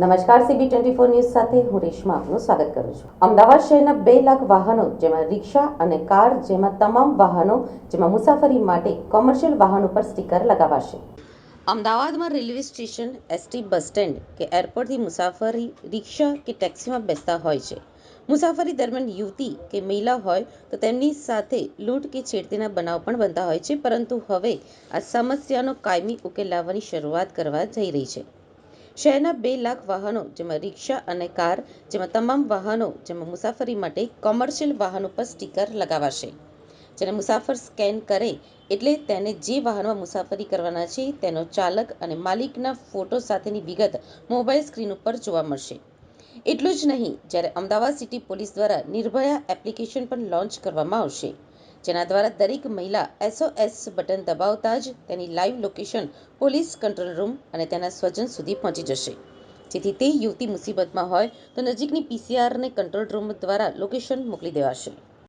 નમસ્કાર CB twenty four news સાથે હું રેશમા આપનું સ્વાગત કરું છું. અમદાવાદ શહેરના બે લાખ વાહનો, જેમાં રિક્ષા અને કાર, જેમાં તમામ વાહનો, જેમાં મુસાફરી માટે કોમર્શિયલ વાહનો પર સ્ટીકર લગાવાશે. અમદાવાદમાં railway station ST bus stand કે એરપોર્ટથી મુસાફરી, રિક્ષા કે ટેક્સીમાં બેસતા હોય છે. મુસાફરી દરમિયાન યુવતી કે મહિલા હોય તો તેમની સાથે લૂંટ કે છેડતીના બનાવ પણ બનતા હોય છે, પરંતુ હવે આ સમસ્યાનો કાયમી ઉકેલ લાવવાની શરૂઆત કરવા જઈ રહી છે. શહેરના બે લાખ વાહનો, જેમાં રિક્ષા અને કાર, જેમાં તમામ વાહનો, જેમાં મુસાફરી માટે કોમર્શિયલ વાહનો પર સ્ટીકર લગાવાશે. જેને મુસાફર સ્કેન કરે એટલે તેને જે વાહનમાં મુસાફરી કરવાના છે, તેનો ચાલક અને માલિકના ફોટો સાથેની વિગત મોબાઈલ સ્ક્રીન ઉપર જોવા મળશે. એટલું જ નહીં, જ્યારે અમદાવાદ સિટી પોલીસ દ્વારા નિર્ભયા એપ્લિકેશન પણ લોન્ચ કરવામાં આવશે. જેના દ્વારા દરેક મહિલા એસઓએસ બટન દબાવતા જ તેની live location police control room અને તેના સ્વજન સુધી પહોંચી જશે. જેથી તે યુવતી મુસીબતમાં હોય તો નજીકની પીસીઆરને કંટ્રોલ રૂમ દ્વારા લોકેશન મોકલી દેવાશે.